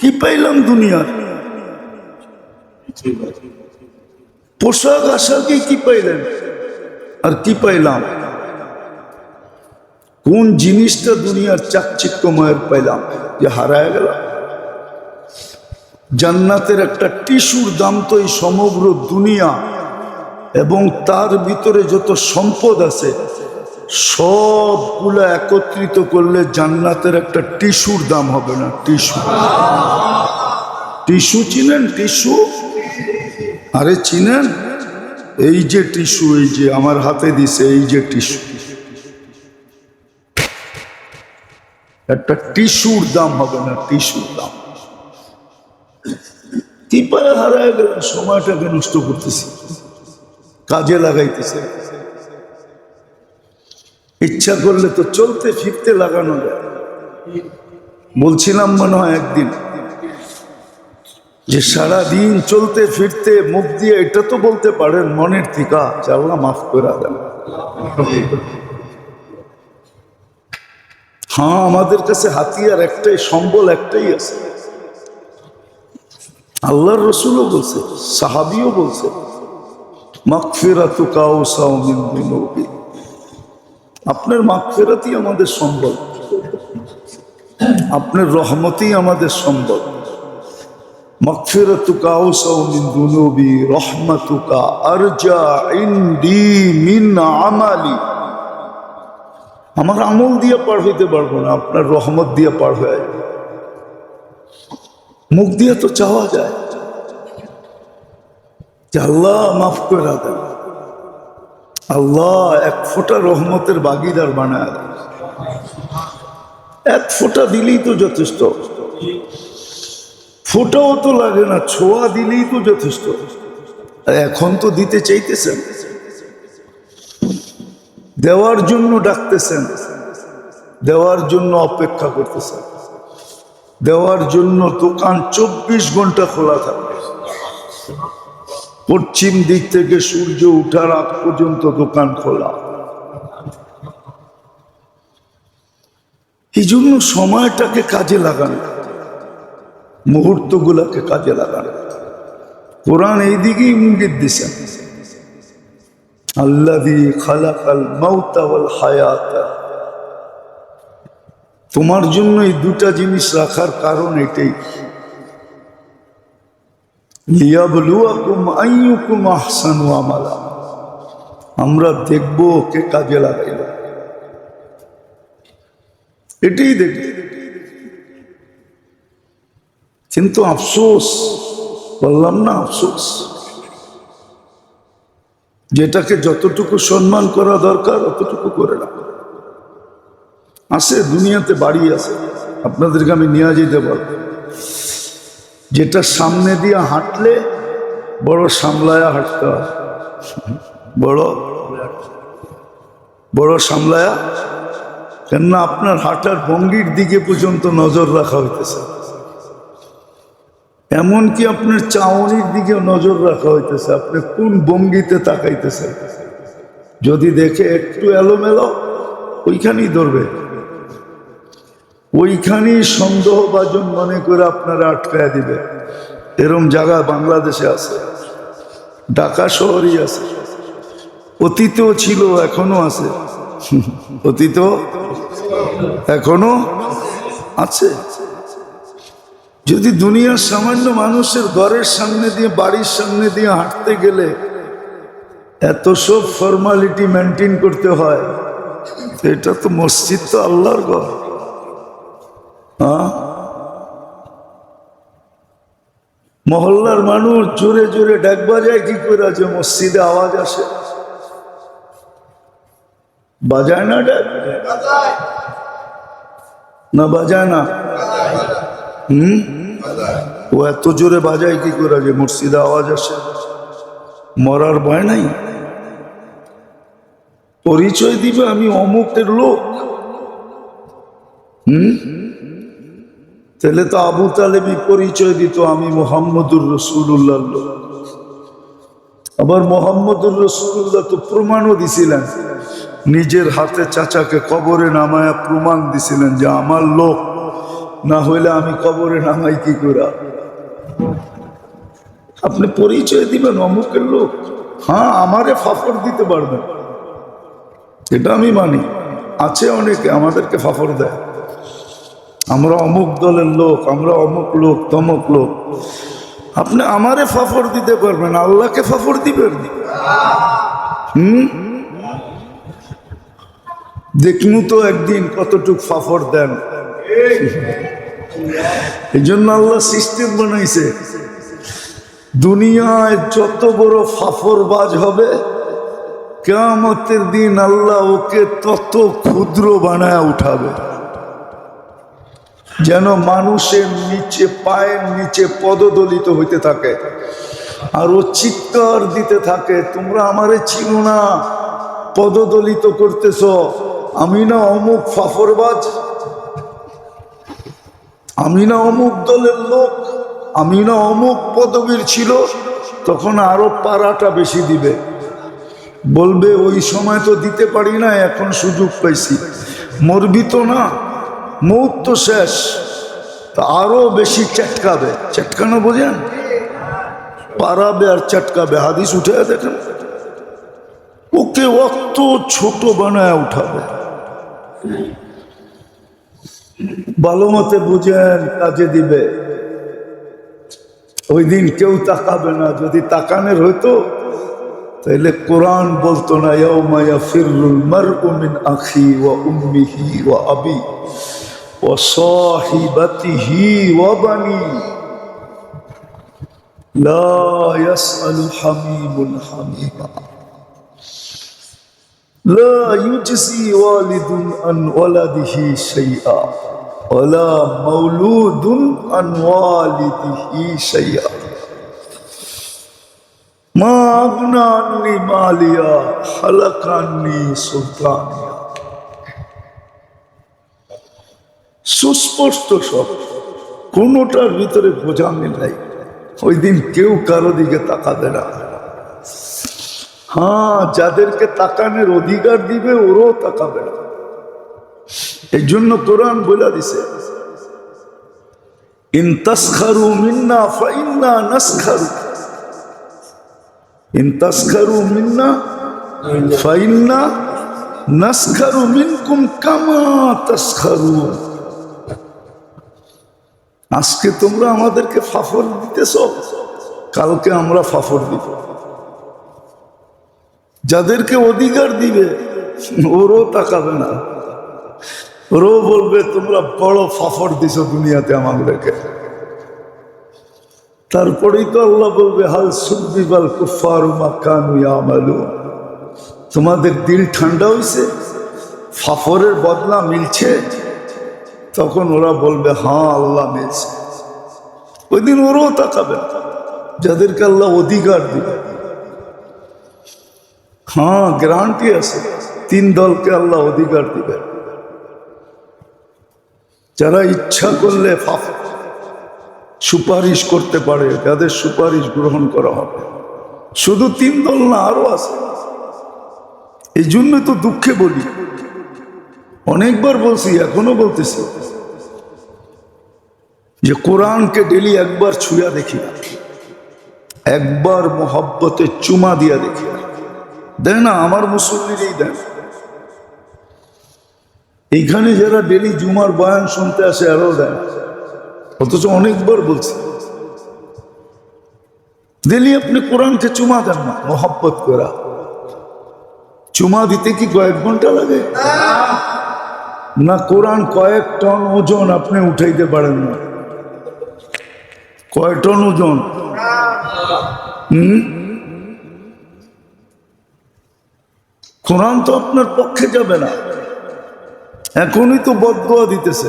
কি পাইলাম দুনিয়ার? পোশাক আশাকে কি পাইলেন? আর কি পাইলাম? কোন জিনিসটা দুনিয়ার চাকচিক্যময়ের পাইলাম? যে হারায় গেল? জান্নাতের একটা টিস্যুর দাম তো এই সমগ্র দুনিয়া এবং তার ভিতরে যত সম্পদ আছে সবগুলো একত্রিত করলে জান্নাতের একটা টিস্যুর দাম হবে না, টিস্যু। টিস্যু চিনেন, টিস্যু? আরে চিনেন? এই যে টিস্যু, এই যে আমার হাতে দিছে, এই যে টিস্যু। একটা টিস্যুর দাম হবে না, টিস্যুর দাম। কি পায়ে হারায় সময়টাকে নষ্ট করতেছি। কাজে লাগাইতেছে। ইচ্ছা করলে তো চলতে ফিরতে লাগানো যায়। বলছিলাম মনে হয় একদিন যে সারা দিন চলতে ফিরতে মুখ দিয়ে এটা তো বলতে পারেন, মনের থিকা চাল্লা মাফ করে দেন। হ্যাঁ আমাদের কাছে হাতিয়ার একটাই, সম্বল একটাই আছে। আল্লাহর রসুলও বলছে, সাহাবিও বলছে মাকফেরাতু কাউসাও মিন দুনুবি আপনার মাকফেরাতই আমাদের সম্বল। আপনার রহমতই আমাদের সম্বল। মাগফিরাতুকা আওসাউ মিন দুনুবি, রহমাতুকা আরজা ইনদি মিন আমালি। আমার আমল দিয়ে পার হইতে পারব না, আপনার রহমত দিয়ে পার হয়ে মুখ দিয়ে তো চাওয়া যায়। যে আল্লাহ মাফ করে দেন। আল্লাহ, এক ফোঁটা রহমতের বাগিদার বানায় এক ফোঁটা দিলেই তো যথেষ্ট। ফোটাও তো লাগে না, ছোঁয়া দিলেই তো যথেষ্ট। আর এখন তো দিতে চাইতেছেন। দেওয়ার জন্য ডাকতেছেন। দেওয়ার জন্য অপেক্ষা করতেছেন। দেওয়ার জন্য দোকান চব্বিশ ঘণ্টা খোলা থাকবে পশ্চিম দিক থেকে সূর্য উঠার আগ পর্যন্ত দোকান খোলা। এই জন্য সময়টাকে কাজে লাগানো। মুহূর্তগুলোকে কাজে লাগানো। কোরআন এই দিকেই ইঙ্গিত দিছেন আল্লাদি খালাকাল মাউতাওয়াল হায়াতা। তোমার জন্য এই দুটা জিনিস রাখার কারণ এটাই। আমরা দেখব কে কাজে লাগাইল। এটাই দেখব। কিন্তু আফসোস, বললাম না আফসোস। যেটাকে যতটুকু সম্মান করা দরকার, অতটুকু করে না আছে, দুনিয়াতে বাড়ি আছে। আপনাদেরকে আমি নিয়ে যেতে পারব। যেটা সামনে দিয়ে হাঁটলে বড় সামলায়া হাঁটতে হয়। বড় বড় সামলায়া, কেননা আপনার হাঁটার ভঙ্গির দিকে পর্যন্ত নজর রাখা হইতেছে। এমনকি আপনার চাউনির দিকে নজর রাখা হইতেছে, আপনি কোন ভঙ্গিতে তাকাইতেছেন। যদি দেখে একটু এলোমেলো, ওইখানেই ধরবে। ওইখানেই সন্দেহভাজন মনে করে আপনারা আটকায় দিবে এরম জায়গা বাংলাদেশে আছে, ঢাকা শহরই আছে। অতীতও ছিল, এখনও আছে। অতীত এখনও আছে। যদি দুনিয়ার সামান্য মানুষের ঘরের সামনে দিয়ে, বাড়ির সামনে দিয়ে হাঁটতে গেলে এত সব ফর্মালিটি মেনটেন করতে হয়, এটা তো মসজিদ তো আল্লাহর ঘর। মহল্লার মানুষ জোরে জোরে ডাক বাজায়, কি করে আছে? মসজিদে আওয়াজ আসে। বাজায় না ডাক? না বাজায় না? হুম? ও এত জোরে বাজায়, কি করে আছে? মসজিদে আওয়াজ আসে। মরার ভয় নাই? পরিচয় দিবে আমি অমুকের লোক। হুম? তাহলে তো আবু তালেবি পরিচয় দিত আমি মোহাম্মদুর রসুল্লাহ আবার মোহাম্মদুর রসুল্লাহ তো প্রমাণও দিছিলেন। নিজের হাতে চাচাকে কবরে নামায়া প্রমাণ দিছিলেন যে আমার লোক, না হইলে আমি কবরে নামাই কি করা আপনি পরিচয় দিবেন অমুকের লোক। হ্যাঁ আমারে ফাফর দিতে পারবেন। এটা আমি মানি। আছে অনেকে, আমাদেরকে ফাফর দেয়। আমরা অমুক দলের লোক, আমরা অমুক লোক, তমুক লোক। আপনি আমারে ফাফর দিতে পারবেন, আল্লাহকে ফাফর দিবেন? হুম? দেখনু তো একদিন কতটুক ফাফর দেন। এই জন্য আল্লাহ সিস্টেম বানাইছে। দুনিয়ায় যত বড় ফাফরবাজ হবে, কেয়ামতের দিন আল্লাহ ওকে তত ক্ষুদ্র বানায় উঠাবে। যেন মানুষের নিচে পায়ের নিচে পদদলিত হইতে থাকে। আর ও চিৎকার দিতে থাকে, তোমরা আমারে চিনো না, পদদলিত করতেছ, আমি না অমুক ফাফরবাজ, আমি না অমুক দলের লোক, আমি না অমুক পদবীর ছিল, তখন আরও পাড়াটা বেশি দিবে। বলবে, ওই সময় তো দিতে পারি না, এখন সুযোগ পাইছি। মরবি তো না মৌত তো শেষ, তা আরও বেশি চটকাবে। চটকানো বোঝেন? পারাবে আর চটকাবে, হাদিস উঠে দেখেন ওকে অত ছোট বানায় উঠাবে। ভালো মতে বুঝেন, কাজে দিবে। ওই দিন কেউ তাকাবে না। যদি তাকানের হইতো তাহলে কোরআন বলতো না, ইয়াউমা ইয়াফিরুল মারউ মিন আখি ওয়া উম্মিহি ওয়া আবি। وصاحبته وبني. لا يسأل حميم حميما. لا يجزي والد عن ولده شيئا ولا مولود عن والده شيئا. ما أغنى عني ماليا حلق عني سلطاني. সুস্পষ্ট সব। কোনোটার ভিতরে বোঝামি নাই। ওই দিন কেউ কারও দিকে তাকাবে না। হ্যাঁ যাদেরকে তাকানোর অধিকার দিবে, ওরও তাকাবে না। এই জন্য কোরআন বলে দিছে তাসখারু মিন্না মিন্না মিনকুম আজকে তোমরা আমাদেরকে ফাফর দিতেছ, কালকে আমরা ফাফর দিব। যাদেরকে অধিকার দিবে, ওরও তাকাবে না। ওরও বলবে, তোমরা বড় ফাফর দিছ দুনিয়াতে আমাদেরকে। তারপরেই তো আল্লাহ বলবে, হাল সুবিবাল কুফার কানু আমালু তোমাদের দিল ঠান্ডা হয়েছে ফাফরের বদলা মিলছে। তখন ওরা বলবে হ্যাঁ আল্লাহ মিলছে ওই দিন ওরও তাকাবে, যাদেরকে আল্লাহ অধিকার দিবে। হ্যাঁ গ্যারান্টি আছে, তিন দলকে আল্লাহ অধিকার দিবে। যারা ইচ্ছা করলে সুপারিশ করতে পারে, তাদের সুপারিশ গ্রহণ করা হবে। শুধু তিন দল না, আরও আছে। এই জন্য তো দুঃখে বলি। অনেকবার বলছি, এখনও বলতেছি। যে কোরআনকে ডেলি একবার ছুঁয়া দেখি একবার মোহব্বতে চুমা দিয়া দেখি দেয় না, আমার মুসল্লিরই দেন এইখানে যারা ডেলি জুমার বয়ান শুনতে আসে, আরও দেন অথচ অনেকবার বলছি। ডেলি আপনি কোরআনকে চুমা দেন না, মোহাব্বত করা। চুমা দিতে কি কয়েক ঘণ্টা লাগে? না, কোরআন কয়েক টন ওজন আপনি উঠাইতে পারেন না। কয় টন ওজন? হুম? কোরআন তো আপনার পক্ষে যাবে না। এখনই তো বদুয়া দিতেছে।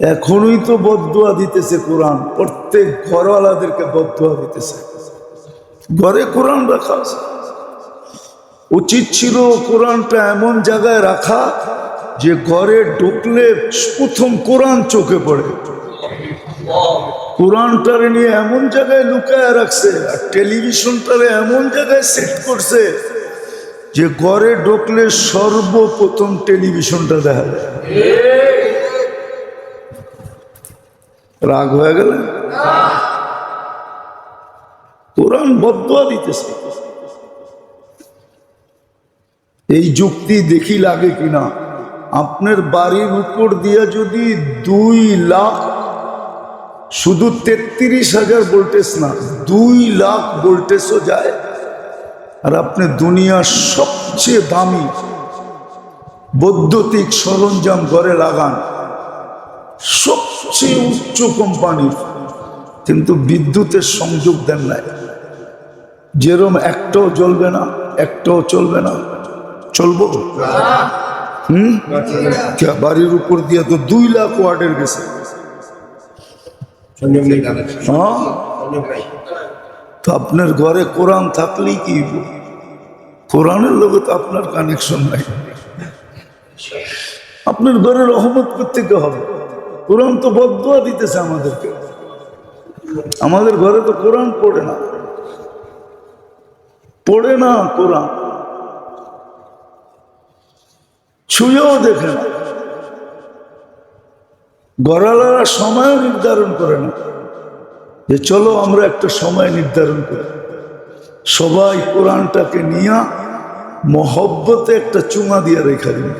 এখনই তো বদুয়া দিতেছে কোরআন। প্রত্যেক ঘরওয়ালাদেরকে বদুয়া দিতেছে। ঘরে কোরআন রাখা আছে। উচিত ছিল কোরআনটা এমন জায়গায় রাখা যে ঘরে ঢুকলে প্রথম কোরআন চোখে পড়ে। কোরআনটার নিয়ে এমন জায়গায় লুকায় রাখছে, আর টেলিভিশনটারে এমন জায়গায় সেট করছে যে ঘরে ঢুকলে সর্বপ্রথম টেলিভিশনটা দেখা যায়। রাগ হয়ে গেল? কোরআন বদয়া দিতেছে। এই যুক্তি দেখি লাগে কিনা? আপনার বাড়ির উপর দিয়ে যদি দুই লাখ, শুধু তেত্রিশ হাজার ভোল্টেজ না, দুই লাখ ভোল্টেজও যায়, আর আপনি দুনিয়ার সবচেয়ে দামি বৈদ্যুতিক সরঞ্জাম ঘরে লাগান, সবচেয়ে উচ্চ কোম্পানির, কিন্তু বিদ্যুতের সংযোগ দেন নাই। যেরম একটাও জ্বলবে না, একটাও চলবে না। চলবো? হুম? বাড়ির উপর দিয়ে তো দুই লাখ ওয়ার্ডের গেছে। হ্যাঁ? তো আপনার ঘরে কোরআন থাকলেই কি কোরআনের লোক তো আপনার কানেকশন নাই। আপনার ঘরে রহমত থেকে হবে? কোরআন তো বদুয়া দিতেছে আমাদেরকে। আমাদের ঘরে তো কোরআন পড়ে না। পড়ে না কোরআন। ছুঁয়েও দেখে না। গড়ালারা সময় নির্ধারণ করে না। যে চলো আমরা একটা সময় নির্ধারণ করি। সবাই কোরআনটাকে নিয়ে মহব্বতে একটা চুমা দিয়ে রেখা দিন।